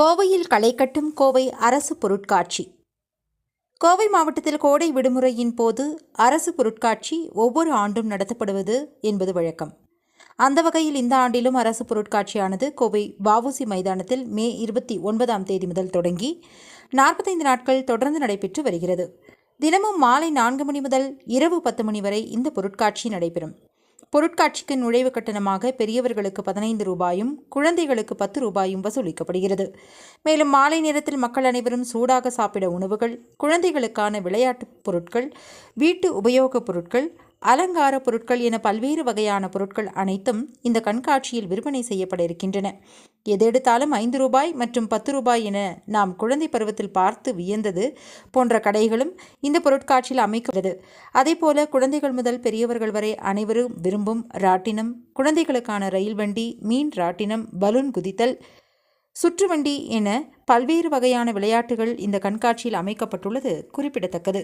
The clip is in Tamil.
கோவையில் களை கட்டும் கோவை அரசு பொருட்காட்சி. கோவை மாவட்டத்தில் கோடை விடுமுறையின் போது அரசு பொருட்காட்சி ஒவ்வொரு ஆண்டும் நடத்தப்படுவது என்பது வழக்கம். அந்த வகையில் இந்த ஆண்டிலும் அரசு பொருட்காட்சியானது கோவை வாவுசி மைதானத்தில் மே இருபத்தி ஒன்பதாம் தேதி முதல் தொடங்கி நாற்பத்தைந்து நாட்கள் தொடர்ந்து நடைபெற்று வருகிறது. தினமும் மாலை நான்கு மணி முதல் இரவு பத்து மணி வரை இந்த பொருட்காட்சி நடைபெறும். பொருட்காட்சிக்கு நுழைவு கட்டணமாக பெரியவர்களுக்கு பதினைந்து ரூபாயும் குழந்தைகளுக்கு பத்து ரூபாயும் வசூலிக்கப்படுகிறது. மேலும் மாலை நேரத்தில் மக்கள் அனைவரும் சூடாக சாப்பிட உணவுகள் குழந்தைகளுக்கான விளையாட்டுப் பொருட்கள் வீட்டு உபயோகப் பொருட்கள் அலங்கார பொருட்கள் என பல்வேறு வகையான பொருட்கள் அனைத்தும் இந்த கண்காட்சியில் விற்பனை செய்யப்பட இருக்கின்றன. எதெடுத்தாலும் ஐந்து ரூபாய் மற்றும் பத்து ரூபாய் என நாம் குழந்தை பருவத்தில் பார்த்து வியந்தது போன்ற கடைகளும் இந்த பொருட்காட்சியில் அமைக்கிறது அதேபோல குழந்தைகள் முதல் பெரியவர்கள் வரை அனைவரும் விரும்பும் ராட்டினம் குழந்தைகளுக்கான ரயில் வண்டி மீன் ராட்டினம் பலூன் குதித்தல் சுற்றுவண்டி என பல்வேறு வகையான விளையாட்டுகள் இந்த கண்காட்சியில் அமைக்கப்பட்டுள்ளது குறிப்பிடத்தக்கது.